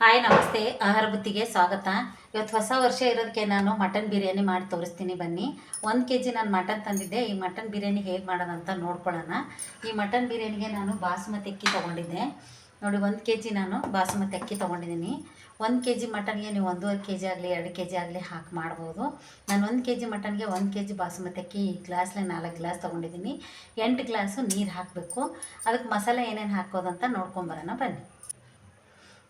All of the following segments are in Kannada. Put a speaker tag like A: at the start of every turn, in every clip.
A: ಹಾಯ್, ನಮಸ್ತೆ. ಆಹಾರ ಬುತ್ತಿಗೆ ಸ್ವಾಗತ. ಇವತ್ತು ಹೊಸ ವರ್ಷ ಇರೋದಕ್ಕೆ ನಾನು ಮಟನ್ ಬಿರಿಯಾನಿ ಮಾಡಿ ತೋರಿಸ್ತೀನಿ ಬನ್ನಿ. ಒಂದು ಕೆ ಜಿ ನಾನು ಮಟನ್ ತಂದಿದ್ದೆ. ಈ ಮಟನ್ ಬಿರಿಯಾನಿ ಹೇಗೆ ಮಾಡೋದಂತ ನೋಡ್ಕೊಳ್ಳೋಣ. ಈ ಮಟನ್ ಬಿರಿಯಾನಿಗೆ ನಾನು ಬಾಸುಮತಿ ಅಕ್ಕಿ ತೊಗೊಂಡಿದ್ದೆ. ನೋಡಿ, ಒಂದು ಕೆ ಜಿ ನಾನು ಬಾಸುಮತಿ ಅಕ್ಕಿ ತೊಗೊಂಡಿದ್ದೀನಿ. ಒಂದು ಕೆ ಜಿ ಮಟನ್ಗೆ ನೀವು ಒಂದೂವರೆ ಕೆ ಜಿ ಆಗಲಿ, ಎರಡು ಕೆ ಜಿ ಆಗಲಿ ಹಾಕಿ ಮಾಡ್ಬೋದು. ನಾನು ಒಂದು ಕೆ ಜಿ ಮಟನ್ಗೆ ಒಂದು ಕೆ ಜಿ ಬಾಸುಮತಿ ಅಕ್ಕಿ ಈ ಗ್ಲಾಸ್ಲೆ ನಾಲ್ಕು ಗ್ಲಾಸ್ ತೊಗೊಂಡಿದ್ದೀನಿ. ಎಂಟು ಗ್ಲಾಸು ನೀರು ಹಾಕಬೇಕು. ಅದಕ್ಕೆ ಮಸಾಲೆ ಏನೇನು ಹಾಕೋದಂತ ನೋಡ್ಕೊಂಬರೋಣ ಬನ್ನಿ.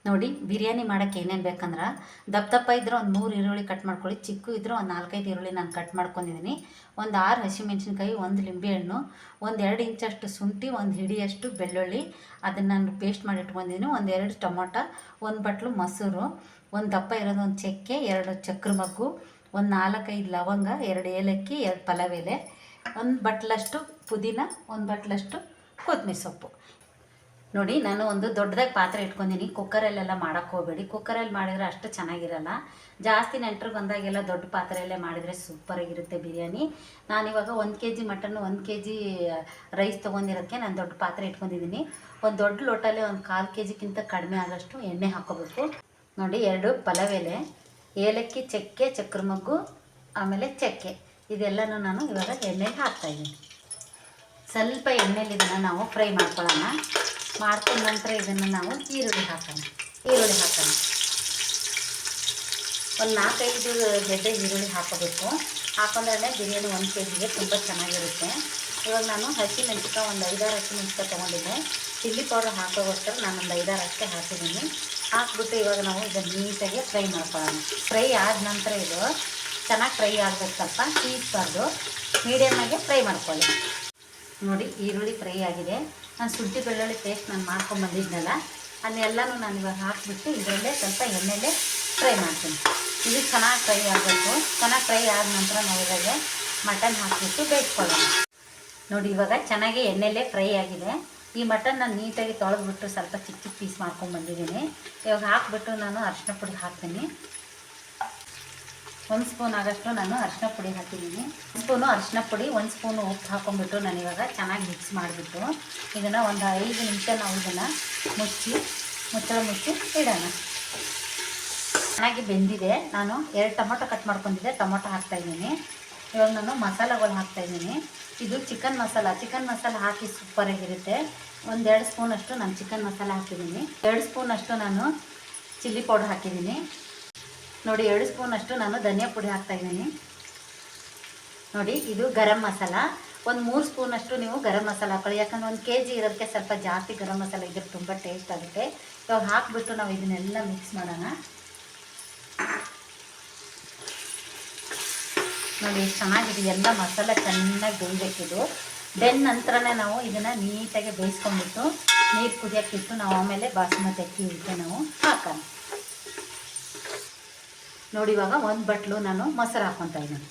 A: ನೋಡಿ, ಬಿರಿಯಾನಿ ಮಾಡೋಕ್ಕೆ ಏನೇನು ಬೇಕಂದ್ರೆ ದಪ್ಪ ದಪ್ಪ ಇದ್ದರೆ ಒಂದು ಮೂರು ಈರುಳ್ಳಿ ಕಟ್ ಮಾಡ್ಕೊಳ್ಳಿ, ಚಿಕ್ಕು ಇದ್ದರೆ ಒಂದು ನಾಲ್ಕೈದು ಈರುಳ್ಳಿ ನಾನು ಕಟ್ ಮಾಡ್ಕೊಂಡಿದ್ದೀನಿ ಒಂದು ಆರು ಹಸಿಮೆಣ್ಸಿನ್ಕಾಯಿ, ಒಂದು ಲಿಂಬೆಹಣ್ಣು ಒಂದು ಎರಡು ಇಂಚಷ್ಟು ಶುಂಠಿ, ಒಂದು ಹಿಡಿಯಷ್ಟು ಬೆಳ್ಳುಳ್ಳಿ. ಅದನ್ನು ನಾನು ಪೇಸ್ಟ್ ಮಾಡಿ ಇಟ್ಕೊಂಡಿದ್ದೀನಿ ಒಂದು ಎರಡು ಟೊಮೊಟೊ, ಒಂದು ಬಟ್ಲು ಮೊಸರು, ಒಂದು ದಪ್ಪ ಇರೋದು ಒಂದು ಚಕ್ಕೆ, ಎರಡು ಚಕ್ರ ಮಗ್ಗು, ಒಂದು ನಾಲ್ಕೈದು ಲವಂಗ, ಎರಡು ಏಲಕ್ಕಿ, ಎರಡು ಪಲಾವ್ ಒಂದು ಬಟ್ಲಷ್ಟು ಪುದೀನ, ಒಂದು ಬಟ್ಲಷ್ಟು ಕೊತ್ತಂಬರಿ ಸೊಪ್ಪು. ನೋಡಿ, ನಾನು ಒಂದು ದೊಡ್ಡದಾಗಿ ಪಾತ್ರೆ ಇಟ್ಕೊಂಡಿನಿ. ಕುಕ್ಕರಲ್ಲೆಲ್ಲ ಮಾಡೋಕ್ಕೆ ಹೋಗಬೇಡಿ. ಕುಕ್ಕರಲ್ಲಿ ಮಾಡಿದರೆ ಅಷ್ಟು ಚೆನ್ನಾಗಿರಲ್ಲ. ಜಾಸ್ತಿ ನೆಂಟರು ಬಂದಾಗೆಲ್ಲ ದೊಡ್ಡ ಪಾತ್ರೆಯಲ್ಲೇ ಮಾಡಿದರೆ ಸೂಪರಾಗಿರುತ್ತೆ ಬಿರಿಯಾನಿ. ನಾನಿವಾಗ ಒಂದು ಕೆ ಜಿ ಮಟನ್ನು, ಒಂದು ಕೆ ಜಿ ರೈಸ್ ತೊಗೊಂಡಿರೋದಕ್ಕೆ ನಾನು ದೊಡ್ಡ ಪಾತ್ರೆ ಇಟ್ಕೊಂಡಿದ್ದೀನಿ ಒಂದು ದೊಡ್ಡ ಲೋಟಲ್ಲಿ ಒಂದು ಕಾಲು ಕೆ ಜಿಗಿಂತ ಕಡಿಮೆ ಆಗೋಷ್ಟು ಎಣ್ಣೆ ಹಾಕ್ಕೋಬೇಕು. ನೋಡಿ, ಎರಡು ಪಲವೆಲೆ. ಏಲಕ್ಕಿ ಚಕ್ಕೆ ಚಕ್ರ ಮಗ್ಗು ಆಮೇಲೆ ಚಕ್ಕೆ. ಇದೆಲ್ಲನೂ ನಾನು ಇವಾಗ ಎಣ್ಣೆಗೆ ಹಾಕ್ತಾಯಿದ್ದೀನಿ ಸ್ವಲ್ಪ ಎಣ್ಣೆಲಿ ಇದನ್ನು ನಾವು ಫ್ರೈ ಮಾಡ್ಕೊಳ್ಳೋಣ. ಮಾಡ್ಕೊಂಡ ನಂತರ ಇದನ್ನು ನಾವು ಈರುಳ್ಳಿ ಹಾಕೋಣ. ಈರುಳ್ಳಿ ಹಾಕೋಣ. ಒಂದು ನಾಲ್ಕೈದು ಗೆಡ್ಡೆ ಈರುಳ್ಳಿ ಹಾಕೋಬೇಕು. ಹಾಕೊಂಡ್ರೆ ಬಿರಿಯಾನಿ ಒಂದು ಕೆ ಜಿಗೆ ತುಂಬ ಚೆನ್ನಾಗಿರುತ್ತೆ. ಇವಾಗ ನಾನು ಹಸಿ ಮೆಣಸಿಕಾಯಿ ಒಂದು ಐದಾರು ಹಸಿ ಮೆಣಸಿಕಾಯಿ ತೊಗೊಂಡಿದ್ದೆ. ಚಿಲ್ಲಿ ಪೌಡರ್ ಹಾಕೋಗೋಸ್ಕರ ನಾನು ಒಂದು ಐದಾರು ಅಷ್ಟೆ ಹಾಕಿದ್ದೀನಿ. ಹಾಕ್ಬಿಟ್ಟು ಇವಾಗ ನಾವು ಇದನ್ನು ನೀಟಾಗಿ ಫ್ರೈ ಮಾಡ್ಕೊಳ್ಳೋಣ. ಫ್ರೈ ಆದ ನಂತರ ಇದು ಚೆನ್ನಾಗಿ ಫ್ರೈ ಆಗಬೇಕು ಸ್ವಲ್ಪ ತೀಸ್ಬಾರ್ದು ಮೀಡಿಯಮ್ಮಾಗೆ ಫ್ರೈ ಮಾಡ್ಕೊಳ್ಳಿ. ನೋಡಿ ಈರುಳ್ಳಿ ಫ್ರೈ ಆಗಿದೆ. ನಾನು ಶುಂಠಿ ಬೆಳ್ಳುಳ್ಳಿ ಪೇಸ್ಟ್ ನಾನು ಮಾಡ್ಕೊಂಬಂದಿದ್ನಲ್ಲ ಅದನ್ನೆಲ್ಲನೂ ನಾನು ಇವಾಗ ಹಾಕಿಬಿಟ್ಟು ಇದರಲ್ಲೇ ಸ್ವಲ್ಪ ಎಣ್ಣೆಲೆ ಫ್ರೈ ಮಾಡ್ತೀನಿ. ಇದು ಚೆನ್ನಾಗಿ ಫ್ರೈ ಆಗಬೇಕು. ಚೆನ್ನಾಗಿ ಫ್ರೈ ಆದ ನಂತರ ನಾವು ಇವಾಗ ಮಟನ್ ಹಾಕಿಬಿಟ್ಟು ಬೇಯಿಸ್ಕೊಳ್ಳೋಣ. ನೋಡಿ, ಇವಾಗ ಚೆನ್ನಾಗಿ ಎಣ್ಣೆಲೆ ಫ್ರೈ ಆಗಿದೆ. ಈ ಮಟನ್ ನಾನು ನೀಟಾಗಿ ತೊಳೆದ್ಬಿಟ್ಟು ಸ್ವಲ್ಪ ಚಿಕ್ಕ ಚಿಕ್ಕ ಪೀಸ್ ಮಾಡ್ಕೊಂಬಂದಿದ್ದೀನಿ ಇವಾಗ ಹಾಕ್ಬಿಟ್ಟು ನಾನು ಅರ್ಶಿನ ಪುಡಿ ಹಾಕ್ತೀನಿ. ಒಂದು ಸ್ಪೂನ್ ಆಗಷ್ಟು ನಾನು ಅರಿಶಿನ ಪುಡಿ ಹಾಕಿದ್ದೀನಿ. ಸ್ಪೂನು ಅರಿಶಿನ ಪುಡಿ, ಒಂದು ಸ್ಪೂನು ಉಪ್ಪು ಹಾಕೊಂಡ್ಬಿಟ್ಟು ನಾನು ಇವಾಗ ಚೆನ್ನಾಗಿ ಮಿಕ್ಸ್ ಮಾಡಿಬಿಟ್ಟು ಇದನ್ನು ಒಂದು ಐದು ನಿಮಿಷ ನಾವು ಇದನ್ನು ಮುಚ್ಚಿ, ಮುಚ್ಚಳ ಮುಚ್ಚಿ ಇಡೋಣ. ಚೆನ್ನಾಗಿ ಬೆಂದಿದೆ. ನಾನು ಎರಡು ಟೊಮೊಟೊ ಕಟ್ ಮಾಡ್ಕೊಂಡಿದ್ದೆ, ಟೊಮೊಟೊ ಹಾಕ್ತಾಯಿದ್ದೀನಿ ಇವಾಗ ನಾನು ಮಸಾಲೆಗಳು ಹಾಕ್ತಾಯಿದ್ದೀನಿ ಇದು ಚಿಕನ್ ಮಸಾಲ. ಚಿಕನ್ ಮಸಾಲ ಹಾಕಿ ಸೂಪರಾಗಿರುತ್ತೆ ಒಂದೆರಡು ಸ್ಪೂನಷ್ಟು ನಾನು ಚಿಕನ್ ಮಸಾಲ ಹಾಕಿದ್ದೀನಿ. ಎರಡು ಸ್ಪೂನಷ್ಟು ನಾನು ಚಿಲ್ಲಿ ಪೌಡ್ರ್ ಹಾಕಿದ್ದೀನಿ. ನೋಡಿ, ಎರಡು ಸ್ಪೂನಷ್ಟು ನಾನು ಧನಿಯಾ ಪುಡಿ ಹಾಕ್ತಾ ಇದ್ದೀನಿ. ನೋಡಿ, ಇದು ಗರಂ ಮಸಾಲ. ಒಂದು ಮೂರು ಸ್ಪೂನಷ್ಟು ನೀವು ಗರಂ ಮಸಾಲ ಹಾಕೊಳ್ಳಿ. ಯಾಕಂದ್ರೆ ಒಂದು ಕೆ ಜಿ ಇರೋದಕ್ಕೆ ಸ್ವಲ್ಪ ಜಾಸ್ತಿ ಗರಂ ಮಸಾಲ ಇದ್ರೆ ತುಂಬ ಟೇಸ್ಟ್ ಆಗುತ್ತೆ. ಇವಾಗ ಹಾಕ್ಬಿಟ್ಟು ನಾವು ಇದನ್ನೆಲ್ಲ ಮಿಕ್ಸ್ ಮಾಡೋಣ. ನೋಡಿ ಚೆನ್ನಾಗಿದೆ. ಎಲ್ಲ ಮಸಾಲ ಚೆನ್ನಾಗಿ ಬೇಯಬೇಕಿದು ಬೆನ್ ನಂತರನೇ ನಾವು ಇದನ್ನು ನೀಟಾಗಿ ಬೇಯಿಸ್ಕೊಂಡ್ಬಿಟ್ಟು ನೀರು ಕುದಿಯೋಕ್ಕಿಟ್ಟು ನಾವು ಆಮೇಲೆ ಬಾಸುಮತಿ ಅಕ್ಕಿ ಇಟ್ಟು ನಾವು ಹಾಕೋಣ. ನೋಡಿ ಇವಾಗ ಒಂದು ಬಟ್ಲು ನಾನು ಮೊಸರು ಹಾಕ್ಕೊತಾ ಇದ್ದೀನಿ.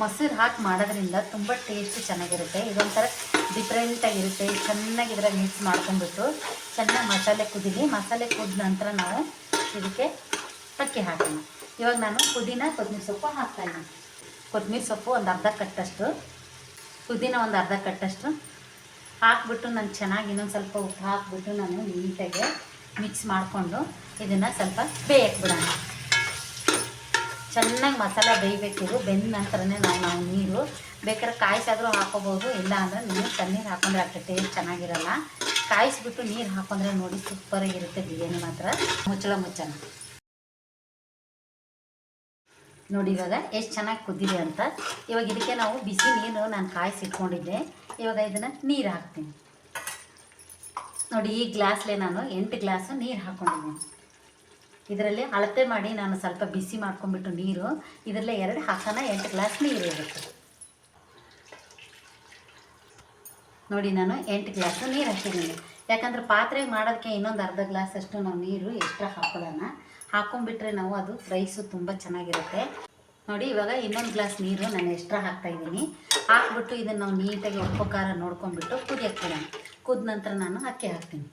A: ಮೊಸರು ಹಾಕಿ ಮಾಡೋದ್ರಿಂದ ತುಂಬ ಟೇಸ್ಟ್ ಚೆನ್ನಾಗಿರುತ್ತೆ. ಇದೊಂಥರ ಡಿಫ್ರೆಂಟಾಗಿರುತ್ತೆ ಚೆನ್ನಾಗಿ ಇದ್ರಾಗ ಮಿಕ್ಸ್ ಮಾಡ್ಕೊಂಡ್ಬಿಟ್ಟು ಚೆನ್ನಾಗಿ ಮಸಾಲೆ ಕುದೀಲಿ, ಮಸಾಲೆ ಕುದ್ದ ನಂತರ ನಾವು ಇದಕ್ಕೆ ಅಕ್ಕಿ ಹಾಕೋಣ. ಇವಾಗ ನಾನು ಪುದೀನ, ಕೊತ್ತಂಬರಿ ಸೊಪ್ಪು ಹಾಕ್ತಾಯಿದ್ದೀನಿ ಕೊತ್ತಂಬರಿ ಸೊಪ್ಪು ಒಂದು ಅರ್ಧ ಕಟ್ಟಷ್ಟು, ಪುದೀನ ಒಂದು ಅರ್ಧ ಕಟ್ಟಷ್ಟು ಹಾಕ್ಬಿಟ್ಟು ನಾನು ಚೆನ್ನಾಗಿ ಇನ್ನೊಂದು ಸ್ವಲ್ಪ ಉಪ್ಪು ಹಾಕ್ಬಿಟ್ಟು ನಾನು ನೀಟಾಗಿ ಮಿಕ್ಸ್ ಮಾಡಿಕೊಂಡು ಇದನ್ನು ಸ್ವಲ್ಪ ಬೇಯಕ್ಕೆ ಬಿಡೋಣ. ಚೆನ್ನಾಗಿ ಮಸಾಲೆ ಬೇಯಬೇಕಿದು ಬೆಂದ ನಂತರನೇ ನಾವು ನಾವು ನೀರು. ಬೇಕಾದ್ರೆ ಕಾಯಿಸಾದರೂ ಹಾಕೋಬೋದು, ಇಲ್ಲ ಅಂದರೆ ನೀರು ತಣ್ಣೀರು ಹಾಕೊಂಡ್ರೆ ಅಷ್ಟು ಟೇಸ್ಟ್ ಚೆನ್ನಾಗಿರಲ್ಲ. ಕಾಯಿಸಿಬಿಟ್ಟು ನೀರು ಹಾಕೊಂಡ್ರೆ ನೋಡಿ ಸೂಪರಾಗಿರುತ್ತೆ ಬಿರಿಯಾನಿ ಮಾತ್ರ. ಮುಚ್ಚಳ ಮುಚ್ಚಳ. ನೋಡಿ ಇವಾಗ ಎಷ್ಟು ಚೆನ್ನಾಗಿ ಕುದ್ದಿದೆ ಅಂತ. ಇವಾಗ ಇದಕ್ಕೆ ನಾವು ಬಿಸಿ ನೀರು ನಾನು ಕಾಯಿಸಿ ಇಟ್ಕೊಂಡಿದ್ದೆ ಇವಾಗ ಇದನ್ನು ನೀರು ಹಾಕ್ತೀನಿ. ನೋಡಿ ಈ ಗ್ಲಾಸ್ಲೇ ನಾನು ಎಂಟು ಗ್ಲಾಸು ನೀರು ಹಾಕ್ಕೊಂಡಿದ್ದೀನಿ ಇದರಲ್ಲಿ ಅಳತೆ ಮಾಡಿ ನಾನು ಸ್ವಲ್ಪ ಬಿಸಿ ಮಾಡ್ಕೊಂಡ್ಬಿಟ್ಟು ನೀರು, ಇದರಲ್ಲೇ ಎರಡು ಹಾಕೋಣ ಎಂಟು ಗ್ಲಾಸ್ ನೀರು ಇರುತ್ತೆ. ನೋಡಿ ನಾನು ಎಂಟು ಗ್ಲಾಸು ನೀರು ಹಾಕಿದ್ದೀನಿ. ಯಾಕಂದ್ರೆ ಪಾತ್ರೆ ಮಾಡೋದಕ್ಕೆ ಇನ್ನೊಂದು ಅರ್ಧ ಗ್ಲಾಸ್ ಅಷ್ಟು ನಾವು ನೀರು ಎಕ್ಸ್ಟ್ರಾ ಹಾಕೊಳ್ಳೋಣ. ಹಾಕೊಂಡ್ಬಿಟ್ರೆ ನಾವು ಅದು ರೈಸು ತುಂಬ ಚೆನ್ನಾಗಿರುತ್ತೆ. ನೋಡಿ, ಇವಾಗ ಇನ್ನೊಂದು ಗ್ಲಾಸ್ ನೀರು ನಾನು ಎಕ್ಸ್ಟ್ರಾ ಹಾಕ್ತಾಯಿದ್ದೀನಿ ಹಾಕ್ಬಿಟ್ಟು ಇದನ್ನು ನಾವು ನೀಟಾಗಿ ಉಪ್ಪು ಖಾರ ನೋಡ್ಕೊಂಡ್ಬಿಟ್ಟು ಕುದಿಯಕ್ಕೆ ಬಿಡೋಣ. ಕುದ ನಂತರ ನಾನು ಅಕ್ಕಿ ಹಾಕ್ತೀನಿ.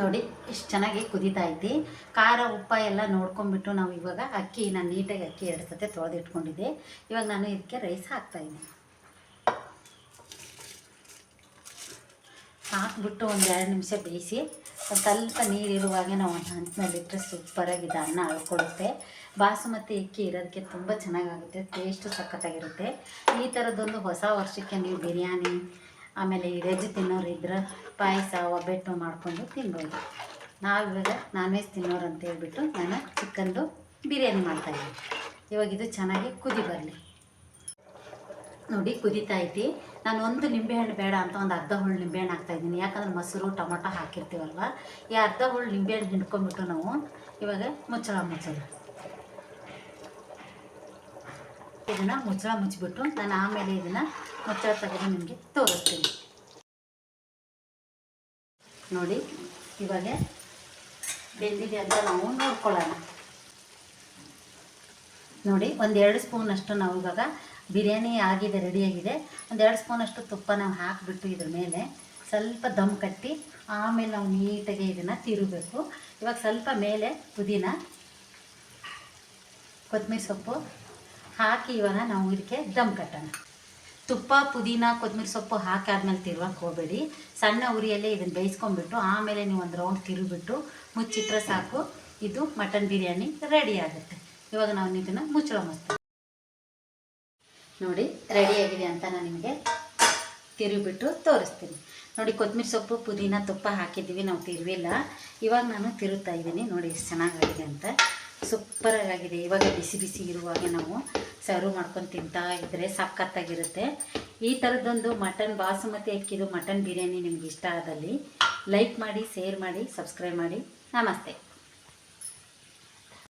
A: ನೋಡಿ ಇಷ್ಟು ಚೆನ್ನಾಗಿ ಕುದೀತಾ ಐತಿ ಖಾರ, ಉಪ್ಪ ಎಲ್ಲ ನೋಡ್ಕೊಂಬಿಟ್ಟು ನಾವು ಇವಾಗ ಅಕ್ಕಿ, ನಾನು ನೀಟಾಗಿ ಅಕ್ಕಿ ಎರಡು ಸತೆ ತೊಳೆದಿಟ್ಕೊಂಡಿದ್ದೆ. ಇವಾಗ ನಾನು ಇದಕ್ಕೆ ರೈಸ್ ಹಾಕ್ತಾಯಿದ್ದೆ ಹಾಕ್ಬಿಟ್ಟು ಒಂದು ಎರಡು ನಿಮಿಷ ಬೇಯಿಸಿ ಸ್ವಲ್ಪ ನೀರಿರುವಾಗೆ ನಾವು ಒಂದು ಹಂಚಿನಲ್ಲಿ ಇಟ್ಟರೆ ಸೂಪರಾಗಿದೆ ಅನ್ನ ಅಳ್ಕೊಳ್ಳುತ್ತೆ. ಬಾಸುಮತಿ ಅಕ್ಕಿ ಇರೋದಕ್ಕೆ ತುಂಬ ಚೆನ್ನಾಗಾಗುತ್ತೆ ಟೇಸ್ಟು ಸಖತ್ತಾಗಿರುತ್ತೆ. ಈ ಥರದ್ದೊಂದು ಹೊಸ ವರ್ಷಕ್ಕೆ ನೀವು ಬಿರಿಯಾನಿ ಆಮೇಲೆ ಈ ವೆಜ್ ತಿನ್ನೋರು ಇದ್ರೆ ಪಾಯಸ ಒಬ್ಬಟ್ಟು ಮಾಡಿಕೊಂಡು ತಿನ್ಬೋದು. ನಾವಿವಾಗ ನಾನ್ ವೆಜ್ ತಿನ್ನೋರು ಅಂತ ಹೇಳ್ಬಿಟ್ಟು ನಾನು ಚಿಕನ್ದು ಬಿರಿಯಾನಿ ಮಾಡ್ತಾಯಿದ್ದೀನಿ ಇವಾಗ ಇದು ಚೆನ್ನಾಗಿ ಕುದಿ ಬರಲಿ. ನೋಡಿ, ಕುದೀತಾ ಐತಿ. ನಾನು ಒಂದು ನಿಂಬೆಹಣ್ಣು ಬೇಡ ಅಂತ ಒಂದು ಅರ್ಧ ಹುಳು ನಿಂಬೆಹಣ್ಣು ಹಾಕ್ತಾಯಿದ್ದೀನಿ ಯಾಕಂದ್ರೆ ಮೊಸರು, ಟೊಮೊಟೊ ಹಾಕಿರ್ತೀವಲ್ವ? ಈ ಅರ್ಧ ಹುಳು ನಿಂಬೆಹಣ್ಣು ಹಿಂಡ್ಕೊಂಡ್ಬಿಟ್ಟು ನಾವು ಇವಾಗ ಮುಚ್ಚಳ ಮುಚ್ಚೋದು. ಇದನ್ನು ಮುಚ್ಚಳ ಮುಚ್ಚಿಬಿಟ್ಟು ನಾನು ಆಮೇಲೆ ಇದನ್ನು ಮುಚ್ಚಳ ತೆಗೆದು ನಿಮಗೆ ತೋರಿಸ್ತೀನಿ. ನೋಡಿ, ಇವಾಗ ಬೆಂದಿದೆ ಅಂತ ನಾವು ನೋಡ್ಕೊಳ್ಳೋಣ. ನೋಡಿ, ಒಂದೆರಡು ಸ್ಪೂನಷ್ಟು ನಾವು ಇವಾಗ ಬಿರಿಯಾನಿ ಆಗಿದೆ, ರೆಡಿಯಾಗಿದೆ. ಒಂದೆರಡು ಸ್ಪೂನಷ್ಟು ತುಪ್ಪ ನಾವು ಹಾಕಿಬಿಟ್ಟು ಇದ್ರ ಮೇಲೆ ಸ್ವಲ್ಪ ದಮ್ ಕಟ್ಟಿ ಆಮೇಲೆ ನಾವು ನೀಟಾಗಿ ಇದನ್ನು ತಿರುಗಬೇಕು. ಇವಾಗ ಸ್ವಲ್ಪ ಮೇಲೆ ಪುದೀನ ಕೊತ್ತಂಬರಿ ಸೊಪ್ಪು ಹಾಕಿ ಇವಾಗ ನಾವು ಇದಕ್ಕೆ ದಮ್ ಕಟ್ಟೋಣ. ತುಪ್ಪ, ಪುದೀನ, ಕೊತ್ತಂಬರಿ ಸೊಪ್ಪು ಹಾಕಾದ್ಮೇಲೆ ತಿರುವಕ್ಕೆ ಹೋಗಬೇಡಿ. ಸಣ್ಣ ಉರಿಯಲ್ಲೇ ಇದನ್ನು ಬೇಯಿಸ್ಕೊಂಡ್ಬಿಟ್ಟು ಆಮೇಲೆ ನೀವು ಒಂದು ರೌಂಡ್ ತಿರುಗಿಬಿಟ್ಟು ಮುಚ್ಚಿಟ್ರೆ ಸಾಕು. ಇದು ಮಟನ್ ಬಿರಿಯಾನಿ ರೆಡಿ ಆಗುತ್ತೆ. ಇವಾಗ ನಾವು ಇದನ್ನು ಮುಚ್ಚಳ ಮುಚ್ತೀವಿ ನೋಡಿ ರೆಡಿಯಾಗಿದೆ ಅಂತ ನಾನು ನಿಮಗೆ ತಿರುಗಿಬಿಟ್ಟು ತೋರಿಸ್ತೀನಿ. ನೋಡಿ, ಕೊತ್ತಂಬರಿ ಸೊಪ್ಪು, ಪುದೀನ ತುಪ್ಪ ಹಾಕಿದ್ದೀವಿ. ನಾವು ತಿರುವಿಲ್ಲ. ಇವಾಗ ನಾನು ತಿರುತ್ತಾ ಇದ್ದೀನಿ. ನೋಡಿ, ಎಷ್ಟು ಚೆನ್ನಾಗಾಗಿದೆ ಅಂತ. ಸೂಪರಾಗಿದೆ. ಇವಾಗ ಬಿಸಿ ಬಿಸಿ ಇರುವಾಗ ನಾವು ಸರ್ವ್ ಮಾಡ್ಕೊಂಡು ತಿಂತಾ ಇದ್ದರೆ ಸಖತ್ತಾಗಿರುತ್ತೆ ಈ ಥರದ್ದೊಂದು ಮಟನ್ ಬಾಸುಮತಿ ಅಕ್ಕಿದು ಮಟನ್ ಬಿರಿಯಾನಿ ನಿಮ್ಗೆ ಇಷ್ಟ ಆದಲ್ಲಿ ಲೈಕ್ ಮಾಡಿ, ಶೇರ್ ಮಾಡಿ, ಸಬ್ಸ್ಕ್ರೈಬ್ ಮಾಡಿ. ನಮಸ್ತೆ.